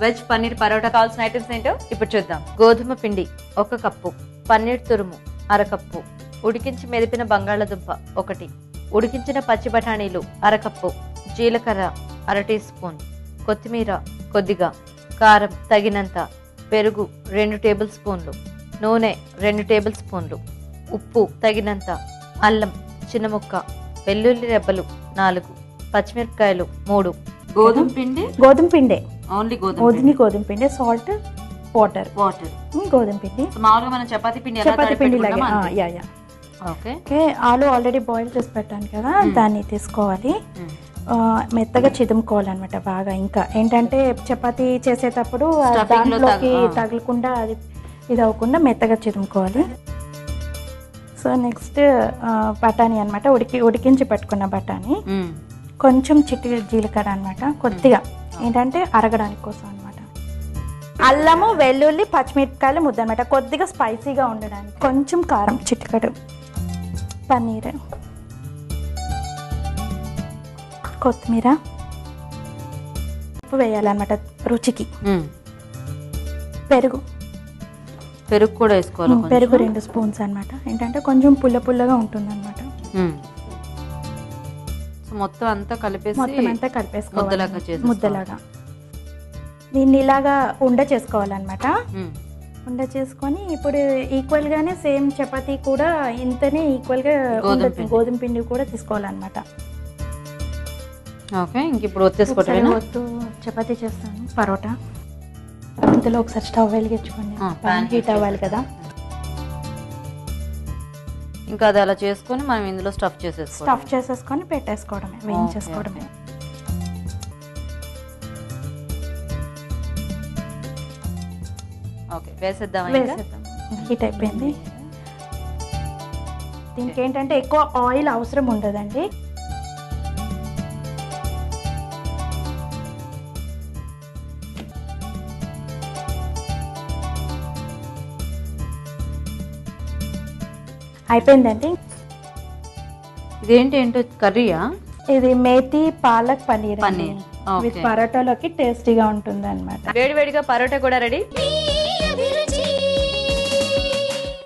Veg paneer parotta కావాల్సిన items ఏంటో ఇప్పుడు చూద్దాం. గోధుమ పిండి ఒక కప్పు పన్నీర్ తురుము అరకప్పు ఉడికించి మెదిపిన బంగాళదుంప ఒకటి ఉడికించిన పచ్చి బఠానీలు అరకప్పు జీలకర్ర అర టీ స్పూన్ కొత్తిమీర కొద్దిగా కారం తగినంత పెరుగు రెండు టేబుల్ స్పూన్లు నూనె రెండు టేబుల్ స్పూన్లు ఉప్పు తగినంత అల్లం చిన్న ముక్క వెల్లుల్లి రెబ్బలు నాలుగు పచ్చిమిరపకాయలు మూడు. గోధుమ పిండి? గోధుమ పిండే. ఓన్లీ గోధుమ ఓదిని గోధుమ పిండి సాల్ట్ వాటర్ వాటర్ గోధుమ పిండి. మామూలుగా మనం చపాతీ పిండి చపాతి పిండి లాగా. Ya ya. ఓకే. ఓకే ఆలు ఆల్రెడీ బాయిల్ చేసి పెట్టాను కదా దాన్ని తీసుకోవాలి. మెత్తగా చిదుముకోవాలన్నమాట బాగా. ఇంకా ఏంటంటే చపాతి చేసేటప్పుడు దాంట్లోకి. తగలకుండా అది ఇది అవ్వకుండా మెత్తగా చిదుముకోవాలి. సో నెక్స్ట్ బఠానీ అన్నమాట. ఉడికి ఉడికించి పెట్టుకున్న బఠానీ. కొంచెం చిట్టి జీలకర్ర అన్నమాట. కొద్దిగా. ఏంటంటే అరగడానికి కోసం అన్నమాట. అల్లము వెల్లుల్లి పచ్చిమిరపకాయలు ముద్ద అనమాట కొద్దిగా స్పైసీగా ఉండడానికి. కొంచెం కారం చిటికడు పన్నీర్. కొత్తిమీర. ఉప్పు వేయాలన్నమాట రుచికి. పెరుగు. పెరుగు కూడా వేసుకోవాలి. పెరుగు రెండు స్పూన్స్ అన్నమాట. ఏంటంటే కొంచెం పుల్ల పుల్లగా ఉంటుంది అనమాట. సో మొత్తం అంతా కలిపేసి మొత్తం అంతా కలిపేసుకోవాలి. ముద్దలాగా చేసేసుకోవాలి. ముద్దలాగా. దీన్ని ఇలాగా ఉండ చేసుకోవాలన్నమాట. ఉండ చేసుకొని ఇప్పుడు ఈక్వల్ గానే సేమ్ చపాతీ కూడా ఇంతనే ఈక్వల్గా గోధుమ పిండి. గోధుమ పిండి కూడా తీసుకోవాలన్నమాట. ఓకే ఇంక ఇప్పుడు వద్దు చపాతీ చేస్తాను పరోటా. ఇందులో ఒకసారి స్టవ్ వెలిగించుకోండి. పాన్ హీట్ అవ్వాలి కదా. ఇంకా అది అలా చేసుకొని మనం ఇందులో స్టఫ్ చేసేసుకోవాలి స్టఫ్ చేసేసుకొని పెట్టేసుకోవడమే వేయించేసుకోవడమే. ఓకే? వేసేద్దాం. హీట్ అయిపోయింది. దీనికి ఏంటంటే ఎక్కువ ఆయిల్ అవసరం ఉండదండి. అయిపోయిందండి. ఇదేంటి ఏంటో? కర్రీయా? ఇది మేతి పాలక్ పన్నీర్. పన్నీర్. విత్. పరోటాలోకి టేస్టీగా ఉంటుంది అనమాట వేడి వేడిగా పరోటా కూడా రెడీ?